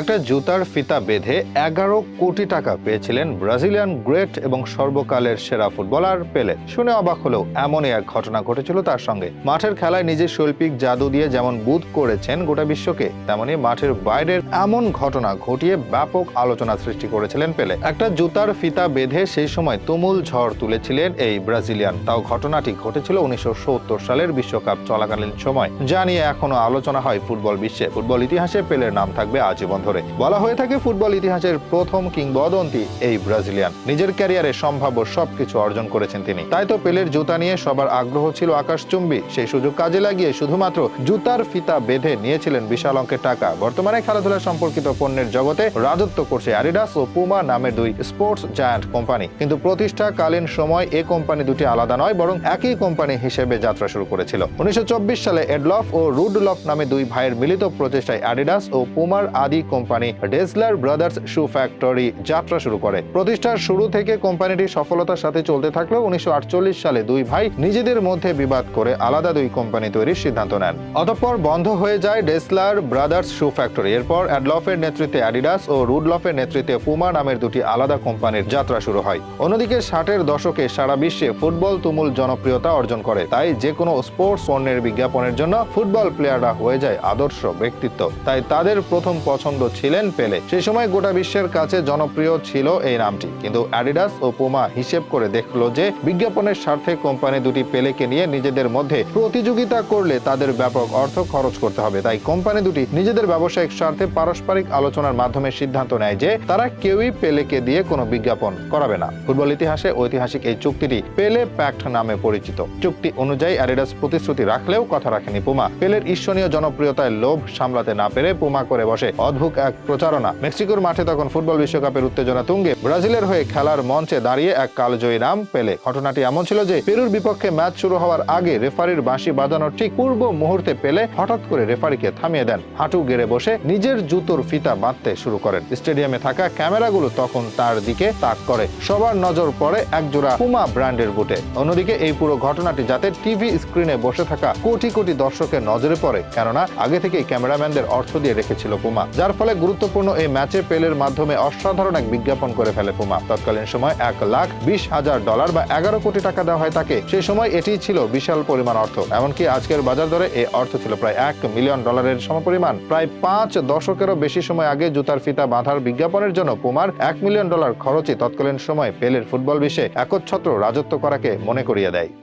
একটা জুতার ফিতা বেঁধে এগারো কোটি টাকা পেয়েছিলেন ব্রাজিলিয়ান গ্রেট এবং সর্বকালের সেরা ফুটবলার পেলে। শুনে অবাক হলেও এমনই এক ঘটনা ঘটেছিল তার সঙ্গে। মাঠের খেলায় নিজের শৈল্পিক জাদু দিয়ে যেমন বুধ করেছেন গোটা বিশ্বকে, তেমনি মাঠের বাইরের এমন ঘটনা ঘটিয়ে ব্যাপক আলোচনা সৃষ্টি করেছিলেন পেলে। একটা জুতার ফিতা বেঁধে সেই সময় তুমুল ঝড় তুলেছিলেন এই ব্রাজিলিয়ান। তাও ঘটনাটি ঘটেছিল উনিশশো সত্তর সালের বিশ্বকাপ চলাকালীন সময়। যা নিয়ে এখনও আলোচনা হয় ফুটবল বিশ্বে। ফুটবল ইতিহাসে পেলের নাম থাকবে আজীবন ধরে। বলা হয়ে থাকে ফুটবল ইতিহাসের প্রথম কিংবদন্তি এই ব্রাজিলিয়ান। নিজের ক্যারিয়ারে সম্ভাব্য সবকিছু অর্জন করেছেন তিনি। তাই তো পেলের জুতা নিয়ে সবার আগ্রহ ছিল আকাশচুম্বী। সেই সুযোগ কাজে লাগিয়ে শুধুমাত্র জুতার ফিতা বেঁধে নিয়েছিলেন বিশাল অঙ্কের টাকা। বর্তমানে খেলাধুলা সম্পর্কিত পণ্যের জগতে রাজত্ব করছে অ্যাডিডাস ও পুমা নামের দুই স্পোর্টস জায়ান্ট কোম্পানি। কিন্তু প্রতিষ্ঠাকালীন সময় এ কোম্পানি দুটি আলাদা নয়, বরং একই কোম্পানি হিসেবে যাত্রা শুরু করেছিল। উনিশশো চব্বিশ সালে এডলফ ও রুডলফ নামে দুই ভাইয়ের মিলিত প্রচেষ্টায় অ্যাডিডাস ও পুমার আদি company Dassler brothers shoe factory যাত্রা শুরু করে। প্রতিষ্ঠার শুরু থেকে কোম্পানিটি সফলতার সাথে চলতে থাকলেও উনিশশো আটচল্লিশ সালে দুই ভাই নিজেদের মধ্যে বিবাদ করে আলাদা দুই কোম্পানি তৈরির সিদ্ধান্ত নেন। অতঃপর বন্ধ হয়ে যায় ডেসলার ব্রাদার্স শু ফ্যাক্টরি। এরপর অ্যাডলফের নেতৃত্বে অ্যাডিডাস ও রুডলফের নেতৃত্বে পুমা নামের দুটি আলাদা কোম্পানির যাত্রা শুরু হয়। অন্যদিকে ষাটের দশকে সারা বিশ্বে ফুটবল তুমুল জনপ্রিয়তা অর্জন করে। তাই যে কোনো স্পোর্টস পণ্যের বিজ্ঞাপনের জন্য ফুটবল প্লেয়াররা হয়ে যায় আদর্শ ব্যক্তিত্ব। তাই তাদের প্রথম পছন্দ ছিলেন পেলে। সেই সময় গোটা বিশ্বের কাছে জনপ্রিয় ছিল এই নামটি। কিন্তু অ্যাডিডাস ও পুমা হিসেব করে দেখল যে বিজ্ঞাপনের স্বার্থে কোম্পানি দুটি পেলেকে নিয়ে নিজেদের মধ্যে প্রতিযোগিতা করলে তাদের ব্যাপক অর্থ খরচ করতে হবে। তাই কোম্পানি দুটি নিজেদের ব্যবসায়িক স্বার্থে পারস্পরিক আলোচনার মাধ্যমে সিদ্ধান্ত নেয় যে তারা কেউই পেলেকে দিয়ে কোনো বিজ্ঞাপন করাবে না। ফুটবল ইতিহাসে ঐতিহাসিক এই চুক্তিটি পেলে প্যাক্ট নামে পরিচিত। চুক্তি অনুযায়ী অ্যাডিডাস প্রতিশ্রুতি রাখলেও কথা রাখেনি পুমা। পেলের ঈর্ষণীয় জনপ্রিয়তায় লোভ সামলাতে না পেরে পুমা করে বসে অদ্ভুত এক প্রচারণা। মেক্সিকোর মাঠে তখন ফুটবল বিশ্বকাপের উত্তেজনা তুঙ্গে। ব্রাজিলের হয়ে খেলার মঞ্চে দাঁড়িয়ে এক কালজয়ী নাম পেলে। ঘটনাটি এমন ছিল যে, পেরুর বিপক্ষে ম্যাচ শুরু হওয়ার আগে রেফারির বাঁশি বাজানোর ঠিক পূর্ব মুহূর্তে পেলে হঠাৎ করে রেফারিকে থামিয়ে দেন। হাঁটু গেড়ে বসে নিজের জুতোর ফিতা বাঁধতে শুরু করেন। স্টেডিয়ামে থাকা ক্যামেরাগুলো তখন তার দিকে তাক করে। সবার নজর পড়ে একজোড়া পুমা ব্র্যান্ডের বুটে। অন্যদিকে এই পুরো ঘটনাটি যাতে টিভি স্ক্রিনে বসে থাকা কোটি কোটি দর্শকের নজরে পড়ে। কেননা, আগে থেকেই ক্যামেরাম্যানদের অর্থ দিয়ে রেখেছিল পুমা, যার ফলে গুরুত্বপূর্ণ এই ম্যাচে পেলের মাধ্যমে অসাধারণ এক বিজ্ঞাপন করে ফেলে পুমা। তৎকালীন সময় এক লাখ বিশ হাজার ডলার বা এগারো কোটি টাকা দেওয়া হয় তাকে। সেই সময় এটি ছিল বিশাল পরিমাণ অর্থ। এমনকি আজকের বাজার দরে এই অর্থ ছিল প্রায় এক মিলিয়ন ডলারের সমপরিমাণ। প্রায় পাঁচ দশকেরও বেশি সময় আগে জুতার ফিতা বাঁধার বিজ্ঞাপনের জন্য পুমার এক মিলিয়ন ডলার খরচে তৎকালীন সময় পেলের ফুটবল বিশ্বে একচ্ছত্র রাজত্ব করাকে মনে করিয়ে দেয়।